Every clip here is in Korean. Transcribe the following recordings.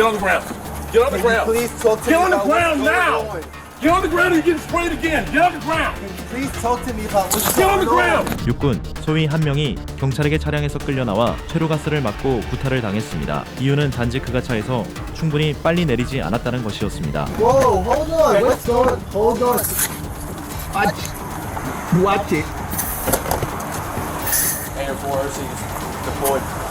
Get on the ground. Get on the ground. please talk to Get me on the about ground what's now. going on? Get on the ground or you're getting sprayed again. Get on the ground. Can you please talk to me about what's Get on the going on? ground. 육군 소위 한 명이 경찰에게 차량에서 끌려 나와 최루가스를 맞고 구타를 당했습니다. 이유는 단지 그가 차에서 충분히 빨리 내리지 않았다는 것이었습니다. Whoa, hold on. What's going? Hold on. Watch. Watch it. Air Force deployed.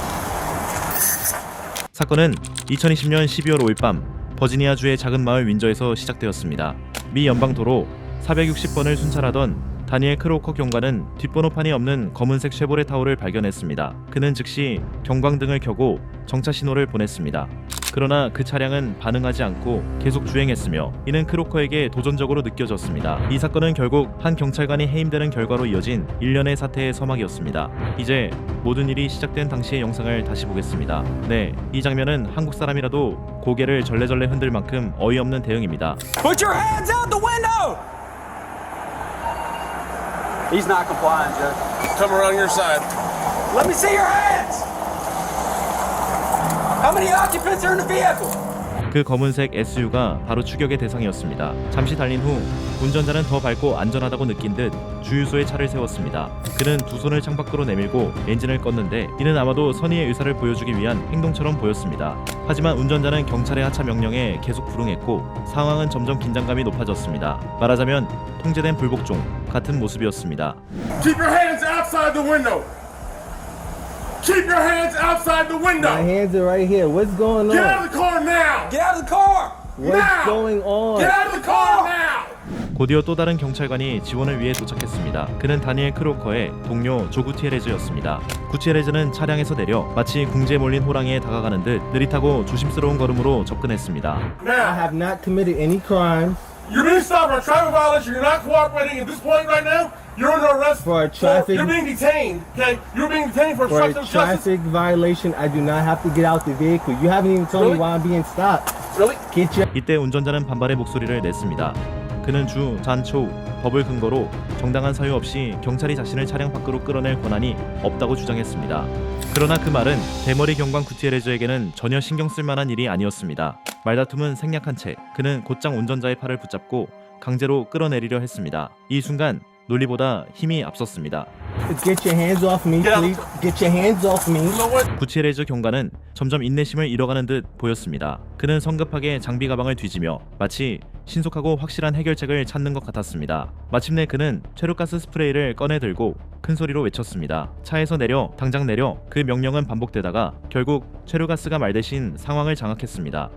사건은 2020년 12월 5일 밤 버지니아주의 작은 마을 윈저에서 시작되었습니다. 미 연방도로 460번을 순찰하던 다니엘 크로커 경관은 뒷번호판이 없는 검은색 쉐보레 타오를 발견했습니다. 그는 즉시 경광등을 켜고 정차 신호를 보냈습니다. 그러나 그 차량은 반응하지 않고 계속 주행했으며 이는 크로커에게 도전적으로 느껴졌습니다. 이 사건은 결국 한 경찰관이 해임되는 결과로 이어진 일련의 사태의 서막이었습니다. 이제 모든 일이 시작된 당시의 영상을 다시 보겠습니다. 네, 이 장면은 한국 사람이라도 고개를 절레절레 흔들 만큼 어이없는 대응입니다. Put your hands out the window! He's not complying, Judge. Come around your side. Let me see your hands! How many occupants are in the vehicle? 그 검은색 SU가 바로 추격의 대상이었습니다. 잠시 달린 후 운전자는 더 밝고 안전하다고 느낀 듯 주유소에 차를 세웠습니다. 그는 두 손을 창밖으로 내밀고 엔진을 껐는데 이는 아마도 선의의 의사를 보여주기 위한 행동처럼 보였습니다. 하지만 운전자는 경찰의 하차 명령에 계속 불응했고 상황은 점점 긴장감이 높아졌습니다. 말하자면 통제된 불복종 같은 모습이었습니다. Keep your hands outside the window. Keep your hands outside the window. My hands are right here. What's going Get on? out of the car now. Get out of the car! What's now. going on? Get out of the car now. 곧이어 또 다른 경찰관이 지원을 위해 도착했습니다. 그는 다니엘 크로커의 동료 조 구티에레즈였습니다. 구티에레즈는 차량에서 내려 마치 궁지에 몰린 호랑이에 다가가는 듯 느릿하고 조심스러운 걸음으로 접근했습니다. I Now, have not committed any crimes you're being stopped for a traffic violation. You're not cooperating at this point right now. You're under arrest For a traffic- You're being detained. Okay, you're being detained for for a of justice. traffic violation. I do not have to get out the vehicle. You haven't even told Really? me why I'm being stopped. Really? Get your 이때 운전자는 반발의 목소리를 냈습니다. 그는 주, 잔, 초, 법을 근거로 정당한 사유 없이 경찰이 자신을 차량 밖으로 끌어낼 권한이 없다고 주장했습니다. 그러나 그 말은 대머리 경관 구티에레즈에게는 전혀 신경 쓸 만한 일이 아니었습니다. 말다툼은 생략한 채 그는 곧장 운전자의 팔을 붙잡고 강제로 끌어내리려 했습니다. 이 순간 논리보다 힘이 앞섰습니다. get your hands off me, Get out. please. Get your hands off me. You know what? 구티에레즈 경관은 점점 인내심을 잃어가는 듯 보였습니다. 그는 성급하게 장비 가방을 뒤지며 마치 신속하고 확실한 해결책을 찾는 것 같았습니다. 마침내 그는 최루가스 스프레이를 꺼내 들고 큰 소리로 외쳤습니다. 차에서 내려, 당장 내려. 그 명령은 반복되다가 결국 최루가스가 말 대신 상황을 장악했습니다.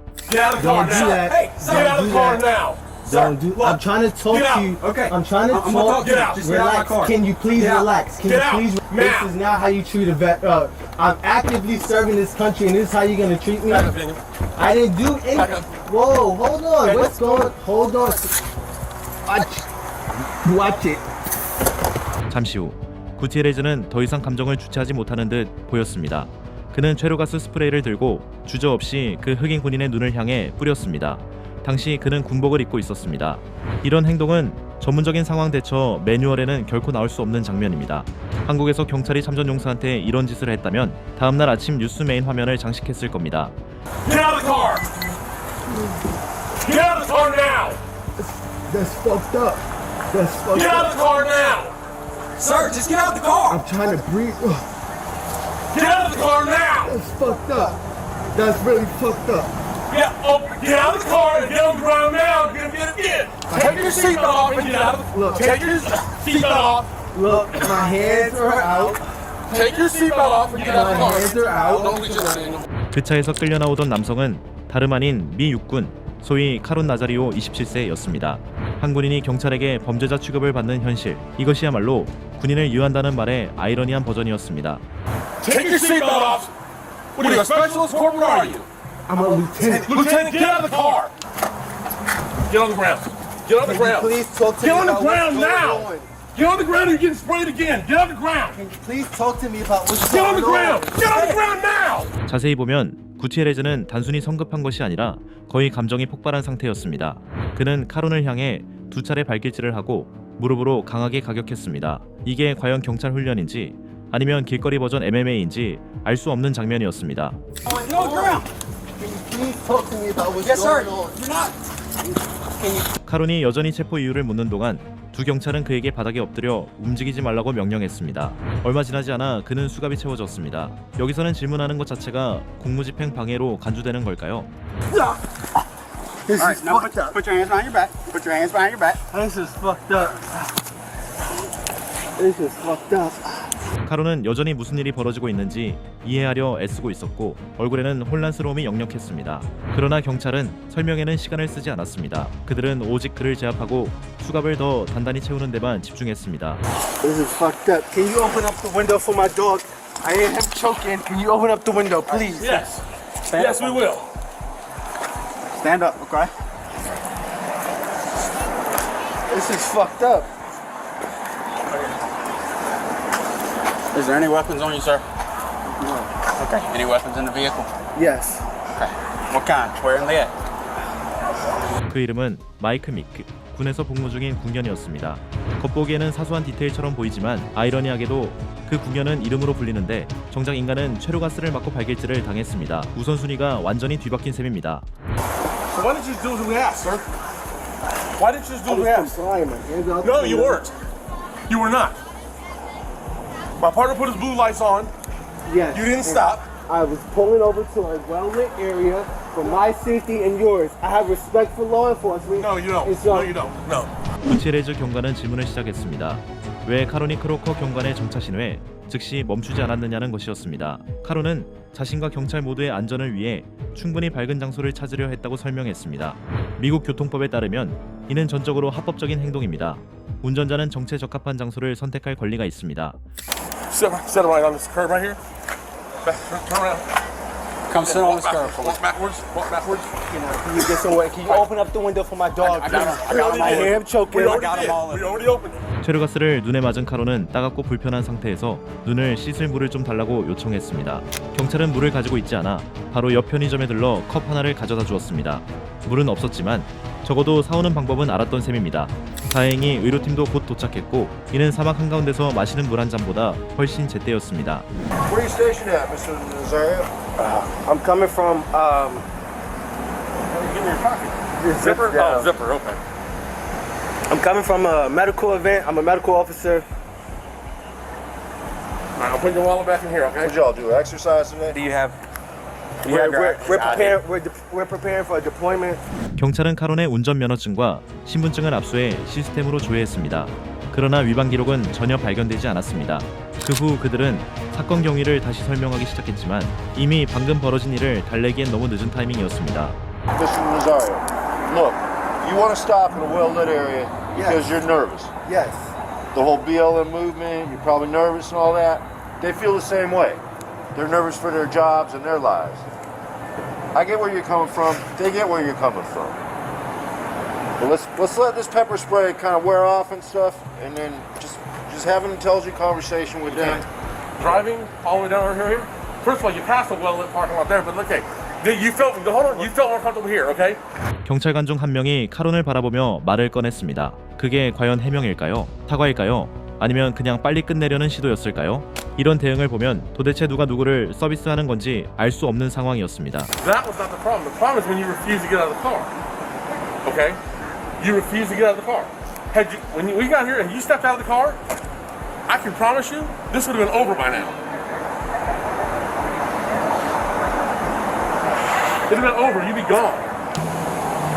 Do. Look, I'm trying to talk to you. Okay. I'm trying to I'm- talk. talk to you. Get out. Just get out of my Relax. car. Can you please Get out. relax? Can Get you out. please? Now. This is not how you treat a vet. Uh, I'm actively serving this country, and this is how you're gonna treat me. I didn't do anything. Whoa, hold on. Hey, What's going? Hold on. Watch. Watch it. 잠시 후 구티에레즈는 더 이상 감정을 주체하지 못하는 듯 보였습니다. 그는 최루가스 스프레이를 들고 주저없이 그 흑인 군인의 눈을 향해 뿌렸습니다. 당시 그는 군복을 입고 있었습니다. 이런 행동은 전문적인 상황 대처 매뉴얼에는 결코 나올 수 없는 장면입니다. 한국에서 경찰이 참전 용사한테 이런 짓을 했다면 다음날 아침 뉴스 메인 화면을 장식했을 겁니다. Get out of the car. Get out of the car now. That's fucked up. That's fucked Get out up. Get up. Get, oh, get out of the car get on the ground now. Get, get, get. Take your seatbelt off and get out of the Look. Take your seatbelt off. Look, my hands are out. Take your seatbelt off and get out of My the car. hands are out. 그 차에서 끌려 나오던 남성은 다름 아닌 미 육군 소위 카룬 나자리오 27세였습니다. 한 군인이 경찰에게 범죄자 취급을 받는 현실. 이것이야말로 군인을 유한다는 말의 아이러니한 버전이었습니다. Take your seatbelt off. What are you, a specialist corporal? Are you? I'm a lieutenant. Lieutenant, get out of the car. Get on the ground. Get on the ground. please talk to Get me on the about what's ground going now. on? Get on the ground or you're getting sprayed again. Get on the ground. Can you please talk to me about what's Get on going the ground. on? Get on the ground now. 자세히 보면 구티에레즈는 단순히 성급한 것이 아니라 거의 감정이 폭발한 상태였습니다. 그는 카론을 향해 두 차례 발길질을 하고 무릎으로 강하게 가격했습니다. 이게 과연 경찰 훈련인지 아니면 길거리 버전 MMA인지 알 수 없는 장면이었습니다. Get on the ground! Talk to me about what's Yes, sir. You're not. 카론이 여전히 체포 이유를 묻는 동안 두 경찰은 그에게 바닥에 엎드려 움직이지 말라고 명령했습니다. 얼마 지나지 않아 그는 수갑이 채워졌습니다. 여기서는 질문하는 것 자체가 공무집행 방해로 간주되는 걸까요? This All is right, now fucked put, up. put your hands behind your back. Put your hands behind your back. This is fucked up. This is fucked up. 카론은 여전히 무슨 일이 벌어지고 있는지 이해하려 애쓰고 있었고 얼굴에는 혼란스러움이 역력했습니다. 그러나 경찰은 설명에는 시간을 쓰지 않았습니다. 그들은 오직 그를 제압하고 수갑을 더 단단히 채우는 데만 집중했습니다. This is fucked up. Can you open up the window for my dog? I hear him choking. Can you open up the window, please? Yes. Yes, we will. Stand up, okay? This is fucked up. Is there any weapons on you, sir? No. Okay. Any weapons in the vehicle? Yes. Okay. What kind? Where in the? 그 이름은 마이크 미크. 군에서 복무 중인 궁견이었습니다. 겉보기에는 사소한 디테일처럼 보이지만 아이러니하게도 그 궁견은 이름으로 불리는데 정작 인간은 최루가스를 맞고 발길질을 당했습니다. 우선순위가 완전히 뒤바뀐 셈입니다. So why didn't you do as we asked, sir? Why didn't you do as we asked? Complying, my hands out. No, you weren't. You were not. My partner put his blue lights on. Yes. You didn't stop. I was pulling over to a well-lit area for my safety and yours. I have respect for law enforcement. No, you don't. It's No, not- you don't. No. 구티레즈 경관은 질문을 시작했습니다. 왜 카로니 크로커 경관의 정차신 후에 즉시 멈추지 않았느냐는 것이었습니다. 카로는 자신과 경찰 모두의 안전을 위해 충분히 밝은 장소를 찾으려 했다고 설명했습니다. 미국 교통법에 따르면 이는 전적으로 합법적인 행동입니다. 운전자는 정체 적합한 장소를 선택할 권리가 있습니다. Set, set it right on this curb right here. Back, turn, turn around. Come sit on this Walk curb backwards. Walk backwards. Walk backwards. Can you get somewhere? Can you open up the window for my dog? I got him. I got him I hear in. him choking. We already got did. all in. We already opened it. 체르가스를 눈에 맞은 카로는 따갑고 불편한 상태에서 눈을 씻을 물을 좀 달라고 요청했습니다. 경찰은 물을 가지고 있지 않아 바로 옆 편의점에 들러 컵 하나를 가져다 주었습니다. 물은 없었지만 적어도 사오는 방법은 알았던 셈입니다. 다행히 의료팀도 곧 도착했고 이는 사막 한가운데서 마시는 물 한 잔보다 훨씬 제때였습니다. Where are you stationed at, Mr. Nazario? I'm coming from um. Give me your pocket. Your Zipper? Oh, zipper. Okay. I'm coming from a medical event. I'm a medical officer. All right, I'll put your wallet back in here, okay? What y'all do? Exercise today? Do you have? We're, we're, we're preparing. We're, we're preparing for a deployment. 경찰은 카론의 운전 면허증과 신분증을 압수해 시스템으로 조회했습니다. 그러나 위반 기록은 전혀 발견되지 않았습니다. 그 후 그들은 사건 경위를 다시 설명하기 시작했지만 이미 방금 벌어진 일을 달래기엔 너무 늦은 타이밍이었습니다. Mr. Rosario, look, you want to stop in a well-lit area because Yes. you're nervous. Yes. The whole BLM movement, you're probably nervous and all that. They feel the same way. They're nervous for their jobs and their lives. I get where you're coming from. They get where you're coming from. But let's let's let this pepper spray kind of wear off and stuff, and then just just have an intelligent conversation with them. Driving all the way down here, here. First of all, you passed a well-lit parking lot there, but okay, you felt hold on, you felt uncomfortable here, okay? 경찰관 중 한 명이 카론을 바라보며 말을 꺼냈습니다. 그게 과연 해명일까요? 사과일까요? 아니면 그냥 빨리 끝내려는 시도였을까요? 이런 대응을 보면 도대체 누가 누구를 서비스하는 건지 알 수 없는 상황이었습니다. That was not the problem. The problem is when you refuse to get out of the car. Okay? You refuse to get out of the car. Had you when you, we got here and you stepped out of the car, I can promise you this would have been over by now. It'd have been over. You'd be gone.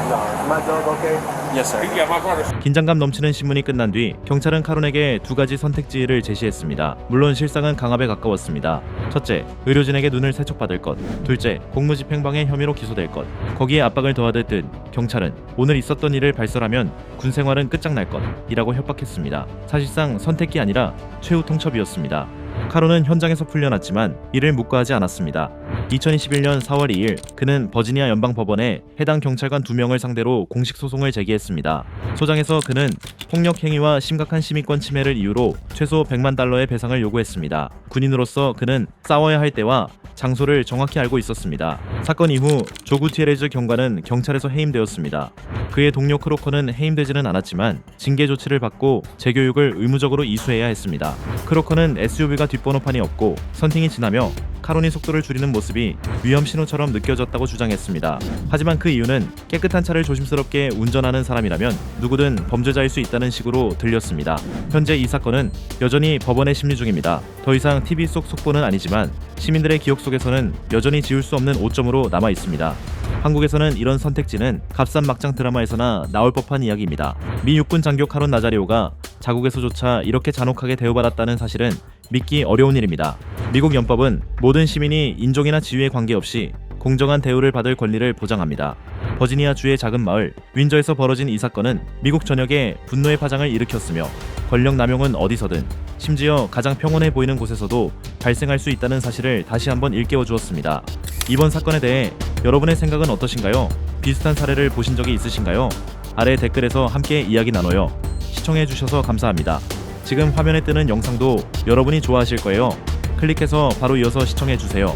No, is my dog okay? Yes, sir. 긴장감 넘치는 신문이 끝난 뒤 경찰은 카론에게 두 가지 선택지를 제시했습니다. 물론 실상은 강압에 가까웠습니다. 첫째, 의료진에게 눈을 세척받을 것. 둘째, 공무집행방해 혐의로 기소될 것. 거기에 압박을 더하듯 경찰은 오늘 있었던 일을 발설하면 군 생활은 끝장날 것이라고 협박했습니다. 사실상 선택이 아니라 최후 통첩이었습니다. 카론은 현장에서 풀려났지만 이를 묵과하지 않았습니다. 2021년 4월 2일 그는 버지니아 연방 법원에 해당 경찰관 두 명을 상대로 공식 소송을 제기했습니다. 소장에서 그는 폭력 행위와 심각한 시민권 침해를 이유로 최소 100만 달러의 배상을 요구했습니다. 군인으로서 그는 싸워야 할 때와 장소를 정확히 알고 있었습니다. 사건 이후 조 구티에레즈 경관은 경찰에서 해임되었습니다. 그의 동료 크로커는 해임되지는 않았지만 징계 조치를 받고 재교육을 의무적으로 이수해야 했습니다. 크로커는 SUV가 뒷번호판이 없고 선팅이 지나며 카론이 속도를 줄이는 모습이 위험 신호처럼 느껴졌다고 주장했습니다. 하지만 그 이유는 깨끗한 차를 조심스럽게 운전하는 사람이라면 누구든 범죄자일 수 있다는 식으로 들렸습니다. 현재 이 사건은 여전히 법원에 심리 중입니다. 더 이상 TV 속 속보는 아니지만 시민들의 기억 속에서는 여전히 지울 수 없는 오점으로 남아 있습니다. 한국에서는 이런 선택지는 값싼 막장 드라마에서나 나올 법한 이야기입니다. 미 육군 장교 카론 나자리오가 자국에서조차 이렇게 잔혹하게 대우받았다는 사실은 믿기 어려운 일입니다. 미국 연법은 모든 시민이 인종이나 지위에 관계없이 공정한 대우를 받을 권리를 보장합니다. 버지니아 주의 작은 마을 윈저에서 벌어진 이 사건은 미국 전역에 분노의 파장을 일으켰으며 권력 남용은 어디서든 심지어 가장 평온해 보이는 곳에서도 발생할 수 있다는 사실을 다시 한번 일깨워 주었습니다. 이번 사건에 대해 여러분의 생각은 어떠신가요? 비슷한 사례를 보신 적이 있으신가요? 아래 댓글에서 함께 이야기 나눠요. 시청해 주셔서 감사합니다. 지금 화면에 뜨는 영상도 여러분이 좋아하실 거예요. 클릭해서 바로 이어서 시청해 주세요.